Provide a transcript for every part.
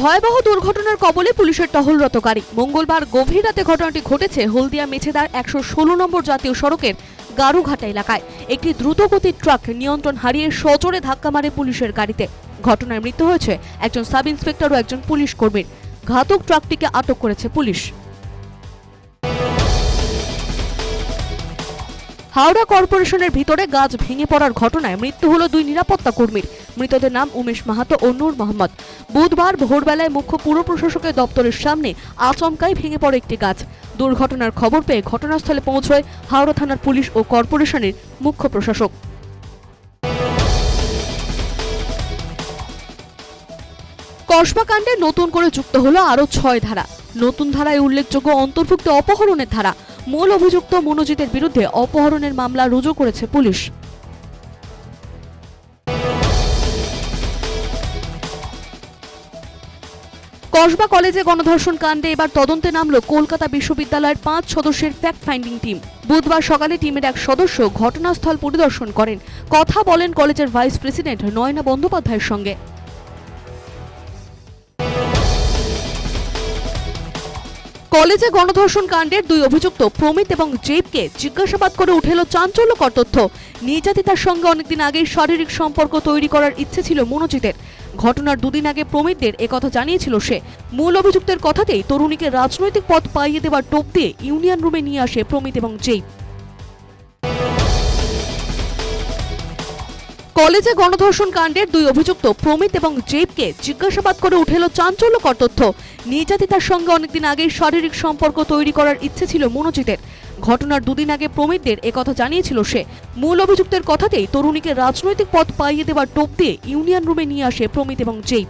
ভয়াবহ দুর্ঘটনার কবলে পুলিশের টহলরত গাড়ি। মঙ্গলবার গভীর রাতে ঘটনাটি ঘটেছে হলদিয়া মেছেদার একশো ষোলো নম্বর জাতীয় সড়কের গারুঘাটা এলাকায়। একটি দ্রুতগতির ট্রাক নিয়ন্ত্রণ হারিয়ে সজোরে ধাক্কা মারে পুলিশের গাড়িতে। ঘটনায় মৃত্যু হয়েছে একজন সাব ইন্সপেক্টর ও একজন পুলিশ কর্মীর। ঘাতক ট্রাকটিকে আটক করেছে পুলিশ। হাওড়া কর্পোরেশনের ভিতরে গাছ ভেঙে পড়ার ঘটনায় মৃত্যু হলো দুই নিরাপত্তা কর্মীর। মৃতদের নাম উমেশ মাহাতো ও নূর মোহাম্মদ। বুধবার ভোরবেলায় মুখ্য পুর প্রশাসকের দপ্তরের সামনে আচমকাই ভেঙে পড়ে একটি গাছ। দুর্ঘটনার খবর পেয়ে ঘটনাস্থলে পৌঁছয় হাওড়া থানার পুলিশ ও কর্পোরেশনের মুখ্য প্রশাসক। কসবা কাণ্ডে নতুন করে যুক্ত হলো আরও ছয় ধারা। নতুন ধারায় উল্লেখযোগ্য অন্তর্ভুক্ত অপহরণের ধারা। মূল অভিযুক্ত মনোজিতের বিরুদ্ধে অপহরণের মামলা রুজু করেছে পুলিশ। কসবা কলেজে গণধর্ষণ কাণ্ডে এবার তদন্তে নামল কলকাতা বিশ্ববিদ্যালয়ের পাঁচ সদস্যের ফ্যাক্ট ফাইন্ডিং টিম বুধবার সকালে টিমের এক সদস্য ঘটনাস্থল পরিদর্শন করেন। কথা বলেন কলেজের ভাইস প্রেসিডেন্ট নয়না বন্দ্যোপাধ্যায়ের সঙ্গে। কলেজে গণধর্ষণ কাণ্ডের দুই অভিযুক্ত প্রমিত এবং জেবকে জিজ্ঞাসাবাদ করে উঠেল চাঞ্চল্যকর তথ্য। নির্যাতিতার সঙ্গে অনেকদিন আগেই শারীরিক সম্পর্ক তৈরি করার ইচ্ছে ছিল মনোজিতের। ঘটনার দুদিন আগে প্রমিতদের একথা জানিয়েছিল সে। মূল অভিযুক্তের কথাতেই তরুণীকে রাজনৈতিক পথ পাইয়ে দেওয়ার টোপ দিয়ে ইউনিয়ন রুমে নিয়ে আসে প্রমিত এবং জেব কলেজে গণধর্ষণ কাণ্ডের দুই অভিযুক্ত, প্রমিত এবং জেবকে জিজ্ঞাসাবাদ করে উঠেল চাঞ্চল্যকর তথ্য। নির্যাতিতার সঙ্গে অনেকদিন আগেই শারীরিক সম্পর্ক তৈরি করার ইচ্ছে ছিল মনোজিতের। ঘটনার দুদিন আগে প্রমিতদের একথা জানিয়েছিল সে। মূল অভিযুক্তের কথাতেই তরুণীকে রাজনৈতিক পথ পাইয়ে দেওয়ার টোপ দিয়ে ইউনিয়ন রুমে নিয়ে আসে প্রমিত এবং জেব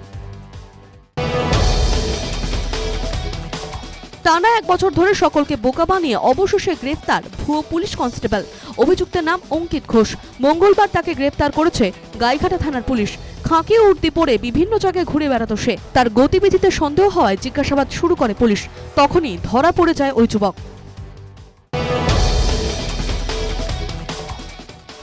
টানা এক বছর ধরে সকলকে বোকা বানিয়ে অবশেষে গ্রেফতার ভুয়ো পুলিশ কনস্টেবল। অভিযুক্তের নাম অঙ্কিত ঘোষ। মঙ্গলবার তাকে গ্রেফতার করেছে গাইঘাটা থানার পুলিশ। খাঁকিয়ে উঠতি পড়ে বিভিন্ন জায়গায় ঘুরে বেড়াতো সে। তার গতিবিধিতে সন্দেহ হওয়ায় জিজ্ঞাসাবাদ শুরু করে পুলিশ। তখনই ধরা পড়ে যায় ওই যুবক।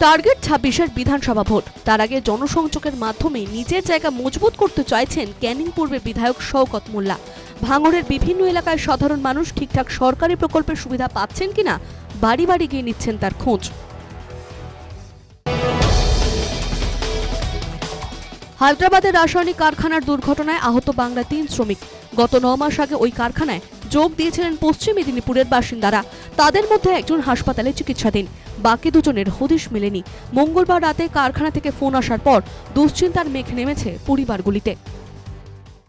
টার্গেট ছাব্বিশের বিধানসভা ভোট। তার আগে জনসংযোগের মাধ্যমে নিজের জায়গা মজবুত করতে চাইছেন ক্যানিং পূর্বের বিধায়ক শওকত মোল্লা। ভাঙড়ের বিভিন্ন এলাকায় সাধারণ মানুষ ঠিকঠাক সরকারি প্রকল্পের সুবিধা পাচ্ছেন কিনা, বাড়ি বাড়ি গিয়ে নিচ্ছেন তার খোঁজ। হায়দ্রাবাদের রাসায়নিক কারখানার দুর্ঘটনায় আহত বাংলা তিন শ্রমিক। গত ন মাস আগে ওই কারখানায় যোগ দিয়েছিলেন পশ্চিম মেদিনীপুরের বাসিন্দারা। তাদের মধ্যে একজন হাসপাতালে চিকিৎসাধীন। বাকি দুজনের হদিশ মেলেনি। মঙ্গলবার রাতে কারখানা থেকে ফোন আসার পর দুশ্চিন্তার মেঘ নেমেছে পরিবারগুলিতে।